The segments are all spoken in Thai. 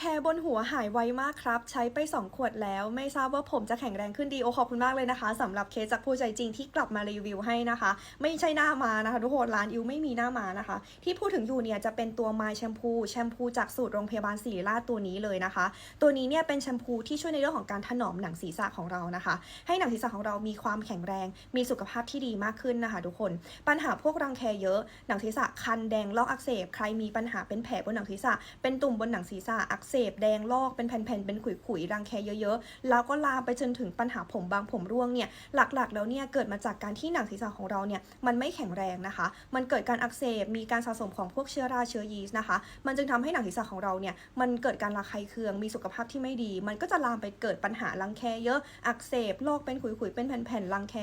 แคบนหัวหายไวมากครับ ใช้ไป 2 ขวดแล้ว ไม่ทราบว่าผมจะแข็งแรงขึ้นดี โอขอบคุณมากเลยนะคะสำหรับเคสจากผู้ใจจริงที่กลับมารีวิวให้นะคะ ไม่ใช่หน้ามานะคะทุกคนร้านอิวไม่มีหน้ามานะคะ ที่พูดถึงอยู่เนี่ยจะเป็นตัว My Shampoo แชมพูจากสูตรโรงพยาบาลศิริราชตัวนี้เลยนะคะ ตัวนี้เนี่ยเป็นแชมพูที่ช่วยในเรื่องของการถนอมหนังศีรษะของเรานะคะ ให้หนังศีรษะของเรามีความแข็งแรง มีสุขภาพที่ดีมากขึ้นนะคะ ทุกคนปัญหาพวกรังแคเยอะหนังศีรษะคันแดงลอกอักเสบใครมีปัญหาเป็นแผลบนหนังศีรษะเป็นตุ่มบนหนังศีรษะอักเสบแดงลอกเป็นแผ่นๆเป็นขุยๆรังแคเยอะๆ แล้วก็ลามไปจนถึงปัญหาผมบางผมร่วงเนี่ยหลักๆ แล้วเนี่ยเกิดมาจากการที่หนังศีรษะของเราเนี่ยมันไม่แข็งแรงนะคะ มันเกิดการอักเสบมีการสะสมของพวกเชื้อราเชื้อยีสต์นะคะ มันจึงทำให้หนังศีรษะของเราเนี่ยมันเกิดการระคายเคืองมีสุขภาพที่ไม่ดี มันก็จะลามไปเกิดปัญหารังแคเยอะอักเสบลอกเป็นขุยๆเป็นแผ่นๆรังแค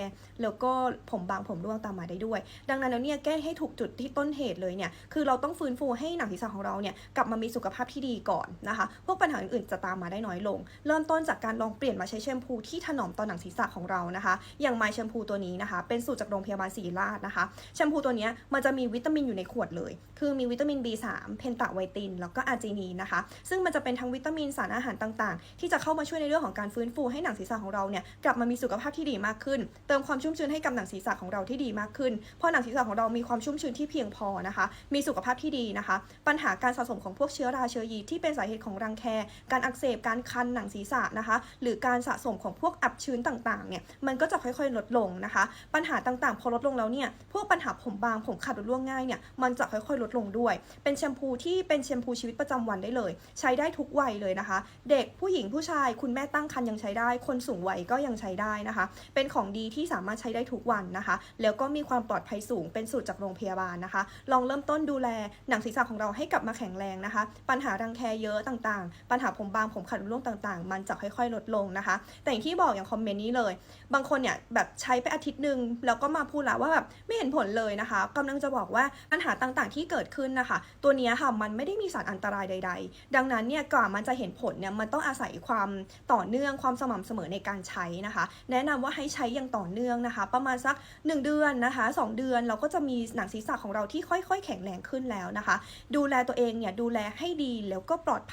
แล้วก็ผมบางผมร่วงตามมาได้ด้วย ดังนั้นแล้วเนี่ยแก้ให้ถูกจุดที่ต้นเหตุเลยเนี่ยคือเราต้องฟื้นฟูให้หนังศีรษะของเราเนี่ยกลับมามีสุขภาพที่ดีก่อนนะคะ พวกปัญหาอื่นๆจะตามมาได้น้อยลง เริ่มต้นจากการลองเปลี่ยนมาใช้แชมพูที่ถนอมต่อหนังศีรษะของเรานะคะ อย่างไมแชมพูตัวนี้นะคะ เป็นสูตรจากโรงพยาบาลศริราชนะคะ แชมพูตัวนี้มันจะมีวิตามินอยู่ในขวดเลย คือมีวิตามิน B3 เพนตะไวติน แล้วก็อาร์จินีนะคะ ซึ่งมันจะเป็นทั้งวิตามินสารอาหารต่างๆ ที่จะเข้ามาช่วยในเรื่องของการฟื้นฟูให้หนังศีรษะของเราเนี่ยกลับมามีสุขภาพที่ดีมากขึ้น เติมความชุ่มชื้นให้กับหนังศีรษะของเราที่ดีมากขึ้น เพราะหนังศีรษะของเรามีความชุ่มชื้นที่เพียงพอนะคะ มีสุขภาพที่ดีนะคะ ปัญหาการสะสมของพวกเชื้อราเชื้อยีที่เป็นสาเหตุของรังแค การอักเสบการคันหนังศีรษะนะคะ หรือการสะสมของพวกอับชื้นต่างๆเนี่ยมันก็จะค่อยๆลดลงนะคะ ปัญหาต่างๆ พอลดลงแล้วเนี่ยพวกปัญหาผมบางผมขาดหรือร่วงง่ายเนี่ยมันจะค่อยๆ ลดลงด้วย เป็นแชมพูที่เป็นแชมพูชีวิตประจำวันได้เลย ใช้ได้ทุกวัยเลยนะคะ เด็กผู้หญิงผู้ชาย คุณแม่ตั้งครรภ์ยังใช้ได้ คนสูงวัยก็ยังใช้ได้นะคะ เป็นของดีที่สามารถใช้ได้ทุกวันนะคะ แล้วก็มีความปลอดภัยสูงเป็นสูตรจากโรงพยาบาลนะคะ ลองเริ่มต้นดูแลหนังศีรษะของเราให้กลับมาแข็งแรงนะคะ ปัญหารังแคเยอะต่างๆ ปัญหาผมบางผมขาดร่วงต่างๆ มันจะค่อยๆ ลดลงนะคะ แต่อย่างที่บอกอย่างคอมเมนต์นี้เลย บางคนเนี่ยแบบใช้ไปอาทิตย์หนึ่งแล้วก็มาพูดแล้วว่าแบบไม่เห็นผลเลยนะคะกำลังจะบอกว่าปัญหาต่างๆ ที่เกิดขึ้นนะคะ ตัวนี้ค่ะมันไม่ได้มีสารอันตรายใด ๆ ดังนั้นเนี่ยก่อนมันจะเห็นผลเนี่ยมันต้องอาศัยความต่อเนื่องความสม่ำเสมอในการใช้นะคะ แนะนำว่าให้ใช้อย่างต่อเนื่องนะคะ ประมาณสัก 1 เดือนนะคะ 2 เดือนเราก็จะมีหนังศีรษะของเราที่ค่อยๆ แข็งแรงขึ้นแล้วนะคะ ดูแลตัวเองเนี่ยดูแลให้ดีแล้วก็ปลอด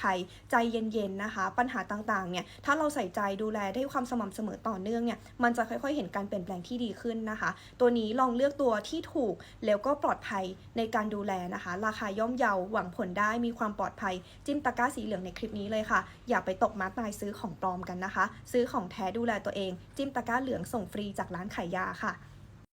ภัยใจเย็นๆนะคะ ปัญหาต่างๆเนี่ยถ้าเราใส่ใจดูแลได้ความสม่ำเสมอต่อเนื่องเนี่ยมันจะค่อยๆ เห็นการเปลี่ยนแปลงที่ดีขึ้นนะคะ ตัวนี้ลองเลือกตัวที่ถูกแล้วก็ปลอดภัยในการดูแลนะคะ ราคาย่อมเยาหวังผลได้มีความปลอดภัย จิ้มตะกร้าสีเหลืองในคลิปนี้เลยค่ะ อย่าไปตกมาตายซื้อของปลอมกันนะคะ ซื้อของแท้ดูแลตัวเอง จิ้มตะกร้าเหลืองส่งฟรีจากร้านขายยาค่ะ